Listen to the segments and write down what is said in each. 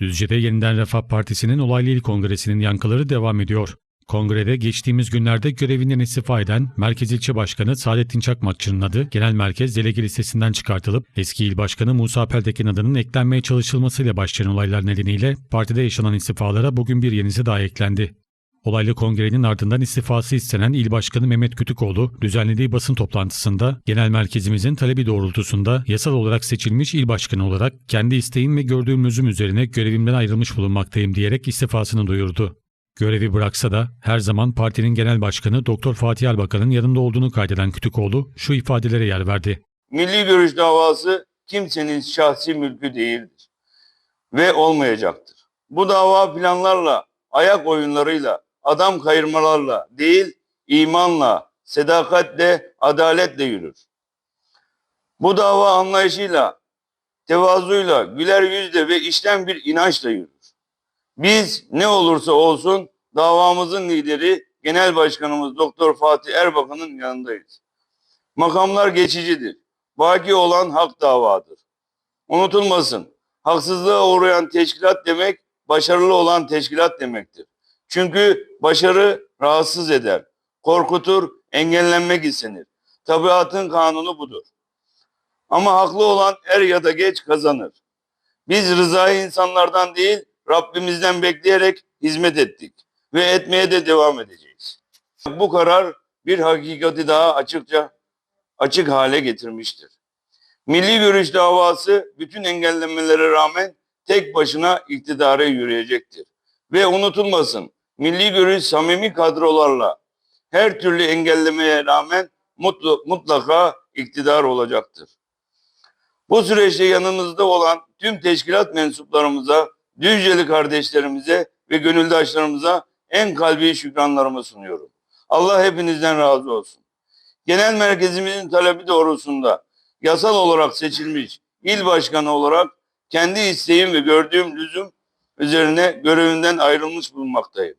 Düzce'de Yeniden Refah Partisi'nin olaylı il kongresinin yankıları devam ediyor. Kongrede geçtiğimiz günlerde görevinden istifa eden Merkez İlçe Başkanı Saadettin Çakmakçı'nın adı genel merkez delege listesinden çıkartılıp eski il başkanı Musa Peltekin adının eklenmeye çalışılmasıyla başlayan olaylar nedeniyle partide yaşanan istifalara bugün bir yenisi daha eklendi. Olaylı kongrenin ardından istifası istenen il başkanı Mehmet Kütükoğlu düzenlediği basın toplantısında genel merkezimizin talebi doğrultusunda yasal olarak seçilmiş il başkanı olarak kendi isteğim ve gördüğüm lüzum üzerine görevimden ayrılmış bulunmaktayım diyerek istifasını duyurdu. Görevi bıraksa da her zaman partinin genel başkanı Doktor Fatih Erbakan'ın yanında olduğunu kaydeden Kütükoğlu şu ifadelere yer verdi. Milli görüş davası kimsenin şahsi mülkü değildir ve olmayacaktır. Bu dava planlarla, ayak oyunlarıyla, adam kayırmalarla değil, imanla, sedakatle, adaletle yürür. Bu dava anlayışıyla, tevazuyla, güler yüzle ve işten bir inançla yürür. Biz ne olursa olsun davamızın lideri Genel Başkanımız Doktor Fatih Erbakan'ın yanındayız. Makamlar geçicidir. Baki olan hak davadır. Unutulmasın. Haksızlığa uğrayan teşkilat demek başarılı olan teşkilat demektir. Çünkü başarı rahatsız eder, korkutur, engellenmek istenir. Tabiatın kanunu budur. Ama haklı olan er ya da geç kazanır. Biz rızayı insanlardan değil, Rabbimizden bekleyerek hizmet ettik ve etmeye de devam edeceğiz. Bu karar bir hakikati daha açıkça açık hale getirmiştir. Milli görüş davası bütün engellemelere rağmen tek başına iktidara yürüyecektir. Ve unutulmasın milli görüş samimi kadrolarla her türlü engellemeye rağmen mutlu, mutlaka iktidar olacaktır. Bu süreçte yanımızda olan tüm teşkilat mensuplarımıza, Düzceli kardeşlerimize ve gönüldaşlarımıza en kalbi şükranlarımı sunuyorum. Allah hepinizden razı olsun. Genel merkezimizin talebi doğrusunda yasal olarak seçilmiş il başkanı olarak kendi isteğim ve gördüğüm lüzum üzerine görevimden ayrılmış bulunmaktayım.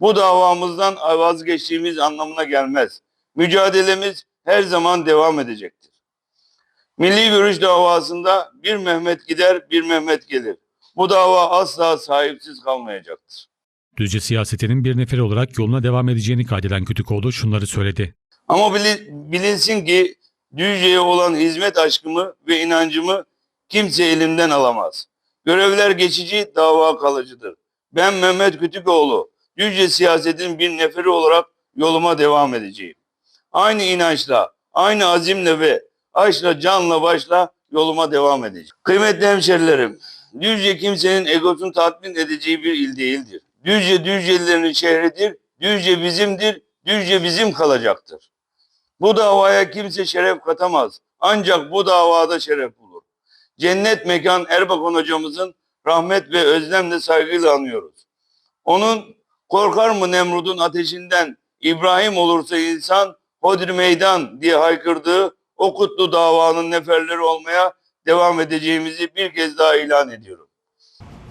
Bu davamızdan vazgeçtiğimiz anlamına gelmez. Mücadelemiz her zaman devam edecektir. Milli görüş davasında bir Mehmet gider, bir Mehmet gelir. Bu dava asla sahipsiz kalmayacaktır. Düzce siyasetinin bir neferi olarak yoluna devam edeceğini kaydeden Kütükoğlu şunları söyledi. Ama bili- bilinsin ki Düzce'ye olan hizmet aşkımı ve inancımı kimse elimden alamaz. Görevler geçici, dava kalıcıdır. Ben Mehmet Kütükoğlu, Düzce siyasetin bir neferi olarak yoluma devam edeceğim. Aynı inançla, aynı azimle ve aşkla, canla, başla yoluma devam edeceğim. Kıymetli hemşerilerim, Düzce kimsenin egosunu tatmin edeceği bir il değildir. Düzce Düzcelilerin şehridir, Düzce bizimdir, Düzce bizim kalacaktır. Bu davaya kimse şeref katamaz. Ancak bu davada şeref bulur. Cennet mekan Erbakan hocamızın rahmet ve özlemle saygıyla anıyoruz. Onun Korkar mı Nemrud'un ateşinden İbrahim olursa insan hodri meydan diye haykırdığı o kutlu davanın neferleri olmaya devam edeceğimizi bir kez daha ilan ediyorum.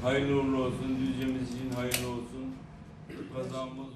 Hayırlı uğurlu olsun, Düzce'miz için hayırlı olsun. Kazanımız